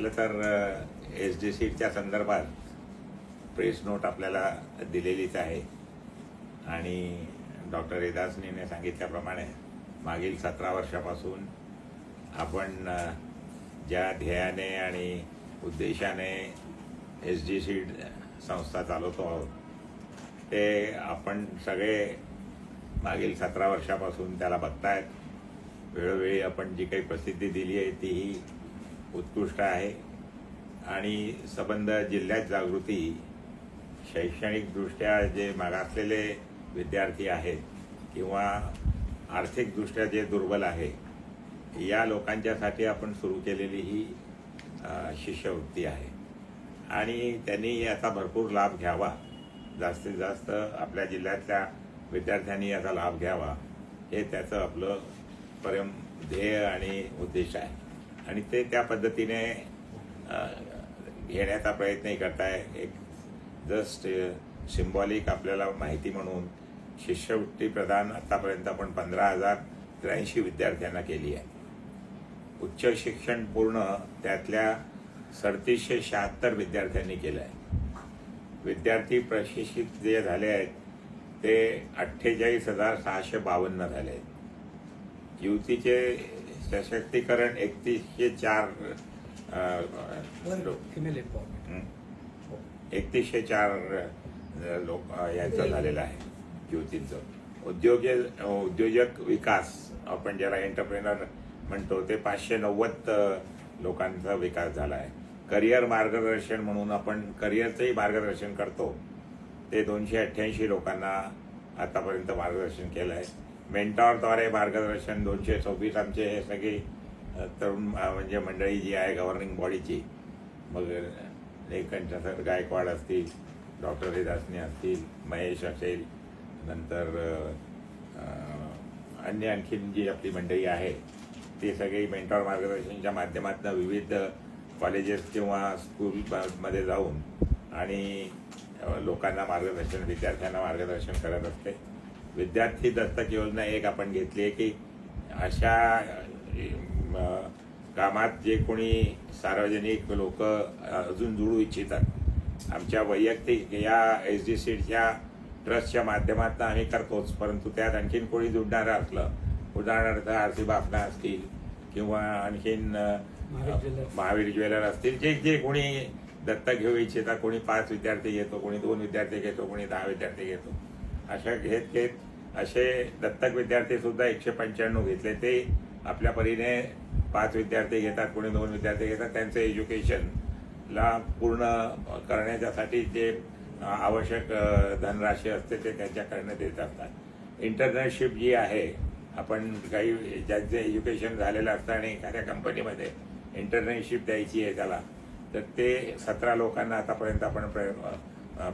म्हटलं तर S D सीच्या संदर्भात प्रेस नोट आपल्याला दिलेलीच आहे. आणि डॉक्टर एदासनीने सांगितल्याप्रमाणे मागील सतरा वर्षापासून आपण ज्या ध्येयाने आणि उद्देशाने एस डी सी संस्था चालवतो आहोत ते आपण सगळे मागील सतरा वर्षापासून त्याला बघतायत. वेळोवेळी आपण जी काही प्रसिद्धी दिली आहे तीही उत्कृष्ट आहे. आणि संबंध जिल्ह्यात जागृती शैक्षणिकदृष्ट्या जे मागासलेले विद्यार्थी आहेत किंवा आर्थिकदृष्ट्या जे दुर्बल आहे या लोकांच्यासाठी आपण सुरू केलेली ही शिष्यवृत्ती आहे. आणि त्यांनी याचा भरपूर लाभ घ्यावा. जास्तीत जास्त आपल्या जिल्ह्यातल्या विद्यार्थ्यांनी याचा लाभ घ्यावा. हे त्याचं आपलं परम ध्येय आणि उद्देश आहे. आणि ते त्या पद्धतीने घेण्याचा प्रयत्नही करताय. एक जस्ट सिम्बॉलिक आपल्याला माहिती म्हणून शिष्यवृत्ती प्रदान आतापर्यंत आपण पंधरा हजार त्र्याऐंशी विद्यार्थ्यांना केली आहे. उच्च शिक्षण पूर्ण त्यातल्या सडतीसशे शहात्तर विद्यार्थ्यांनी केलं आहे. विद्यार्थी प्रशिक्षित जे झाले आहेत ते अठ्ठेचाळीस हजार सहाशे बावन्न झाले आहेत. युतीचे सशक्तीकरण एकतीसशे चार. एकतीसशे चार लोक यांचं झालेलं आहे युवतींचं. उद्योग उद्योजक विकास आपण ज्याला एंटरप्रेनर म्हणतो ते पाचशे नव्वद लोकांचा विकास झाला आहे. करिअर मार्गदर्शन म्हणून आपण करिअरचंही मार्गदर्शन करतो. ते दोनशे अठ्ठ्याऐंशी लोकांना आतापर्यंत मार्गदर्शन केलं आहे. मेंटॉरद्वारे मार्गदर्शन दोनशे सव्वीस आमचे हे सगळे तरुण म्हणजे मंडळी जी आहे गव्हर्निंग बॉडीची मग लेखन सर गायकवाड असतील डॉक्टर रेदासने असतील महेश असेल नंतर अन्य आणखीन जी आपली मंडळी आहे ते सगळी मेंटॉर मार्गदर्शनच्या माध्यमातून विविध कॉलेजेस किंवा स्कूलमध्ये जाऊन आणि लोकांना मार्गदर्शन विद्यार्थ्यांना मार्गदर्शन करत असते. विद्यार्थी दत्तक योजना एक आपण घेतली आहे की अशा कामात जे कोणी सार्वजनिक लोक अजून जुळू इच्छितात आमच्या वैयक्तिक या एस डी सीच्या ट्रस्टच्या माध्यमातून आम्ही करतोच परंतु त्यात आणखीन कोणी जुडणारं असलं उदाहरणार्थ आरती बापना असतील किंवा आणखीन. महावीर ज्वेलर असतील जे जे कोणी दत्तक घेऊ इच्छिता कोणी पाच विद्यार्थी घेतो कोणी दोन विद्यार्थी घेतो कोणी दहा विद्यार्थी घेतो अशा घेत घेत असे दत्तक विद्यार्थी सुद्धा एकशे पंच्याण्णव घेतले. ते आपल्या परीने पाच विद्यार्थी घेतात कोणी दोन विद्यार्थी घेतात. त्यांचं एज्युकेशनला पूर्ण करण्याच्यासाठी जे आवश्यक धनराशी असते ते त्यांच्या करण्यात येत असतात. इंटर्नशिप जी आहे आपण काही ज्यांचं एज्युकेशन झालेलं असतं आणि एखाद्या कंपनीमध्ये इंटर्नशिप द्यायची आहे त्याला तर ते सतरा लोकांना आतापर्यंत आपण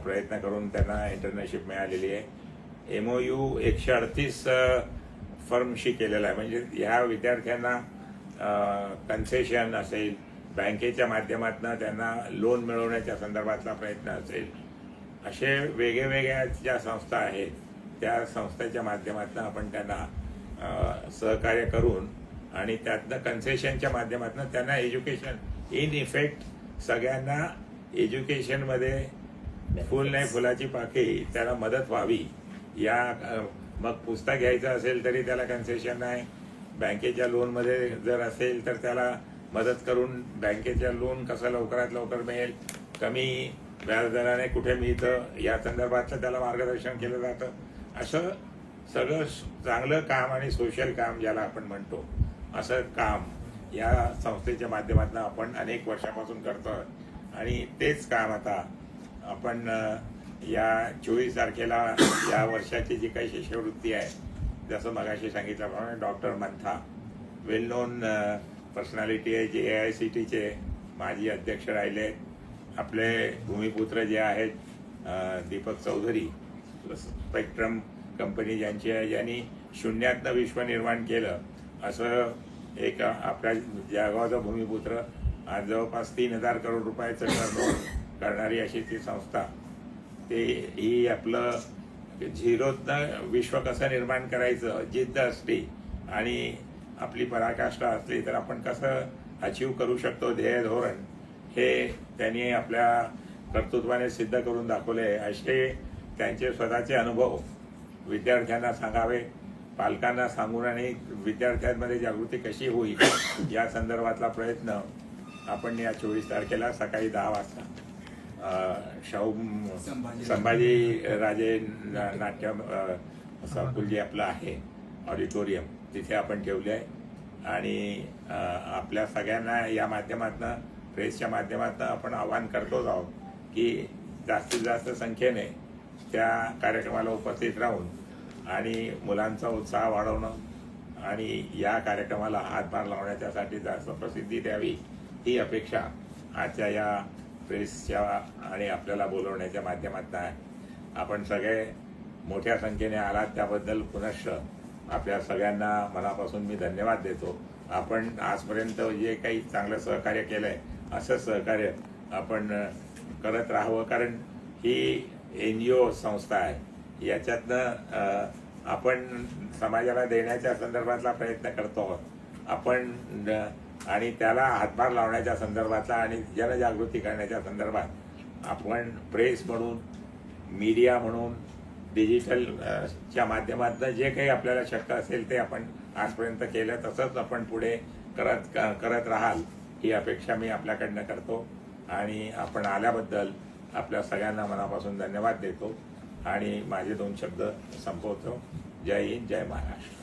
प्रयत्न करून त्यांना इंटर्नशिप मिळालेली आहे. एमओयू एकशे अडतीस फर्मशी केलेला आहे. म्हणजे ह्या विद्यार्थ्यांना कन्सेशन असेल बँकेच्या माध्यमातून त्यांना लोन मिळवण्याच्या संदर्भातला प्रयत्न असेल असे वेगवेगळ्या ज्या संस्था आहेत त्या संस्थेच्या माध्यमातून आपण त्यांना सहकार्य करून आणि त्यातनं कन्सेशनच्या माध्यमातून त्यांना एज्युकेशन इन इफेक्ट सगळ्यांना एज्युकेशनमध्ये फुल नाही फुलाची पाकळी त्याला मदत व्हावी. या मग पुस्तक घ्यायचं असेल तरी त्याला कन्सेशन आहे बँकेच्या लोनमध्ये जर असेल तर त्याला मदत करून बँकेच्या लोन कसं लवकरात लवकर मिळेल कमी व्याजदराने कुठे मिळतं या संदर्भातलं त्याला मार्गदर्शन केलं जातं. असं सगळं चांगलं काम आणि सोशल काम ज्याला आपण म्हणतो असं काम या संस्थेच्या माध्यमातून आपण अनेक वर्षापासून करतो आणि तेच काम आता आपण या चोवीस तारखेला या वर्षाची जी काही शिष्यवृत्ती आहे जसं मगाशी सांगितल्याप्रमाणे doctor Mantha well known personality आहे जे ए आय सी टीचे माजी अध्यक्ष राहिले आपले भूमिपुत्र जे आहेत दीपक चौधरी स्पेक्ट्रम कंपनी ज्यांची आहे ज्यांनी शून्यातनं विश्व निर्माण केलं असं एक आपल्या जळगावचा भूमिपुत्र आज जवळपास तीन हजार करोड रुपयाचं टर्नओव्हर करणारी अशी ती संस्था ते ही आपलं झिरोतनं विश्व कसं निर्माण करायचं जिद्द असली आणि आपली पराकाष्ठा असली तर आपण कसं अचीव करू शकतो ध्येय धोरण हे त्यांनी आपल्या कर्तृत्वाने सिद्ध करून दाखवले असे त्यांचे स्वतःचे अनुभव विद्यार्थ्यांना सांगावे. पालकांना सांगून आणि विद्यार्थ्यांमध्ये जागृती कशी होईल या संदर्भातला प्रयत्न आपण या चोवीस तारखेला सकाळी दहा वाजता शाहू संभाजी- राजे नाट्य संकुल जे आपलं आहे ऑडिटोरियम. तिथे आपण ठेवले आहे. आणि आपल्या सगळ्यांना या माध्यमातून प्रेसच्या माध्यमातून आपण आवाहन करतोच आहोत की जास्तीत जास्त संख्येने त्या कार्यक्रमाला उपस्थित राहून आणि मुलांचा उत्साह वाढवणं आणि या कार्यक्रमाला हातभार लावण्याच्यासाठी जास्त प्रसिद्धी द्यावी ही अपेक्षा आजच्या या प्रेसच्या आणि आपल्याला बोलवण्याच्या माध्यमातून आहे. आपण सगळे मोठ्या संख्येने आलात त्याबद्दल पुनश्च आपल्या सगळ्यांना मनापासून मी धन्यवाद देतो. आपण आजपर्यंत जे काही चांगलं सहकार्य केलंय असं सहकार्य आपण करत राहावं. कारण ही एन जी ओ संस्था आहे. याच्यातनं आपण समाजाला देण्याच्या संदर्भातला प्रयत्न करतो. आहोत आपण आणि त्याला हातभार लावण्याच्या संदर्भातला आणि जनजागृती करण्याच्या संदर्भात आपण प्रेस म्हणून मीडिया म्हणून डिजिटल च्या माध्यमातून जे काही आपल्याला शक्य असेल ते आपण आजपर्यंत केलं तसंच आपण पुढे करत क- करत राहाल ही अपेक्षा मी आपल्याकडनं करतो. आणि आपण आल्याबद्दल आपल्या सगळ्यांना मनापासून धन्यवाद देतो. आणि माझे दोन शब्द संपवतो. जय हिंद जय महाराष्ट्र.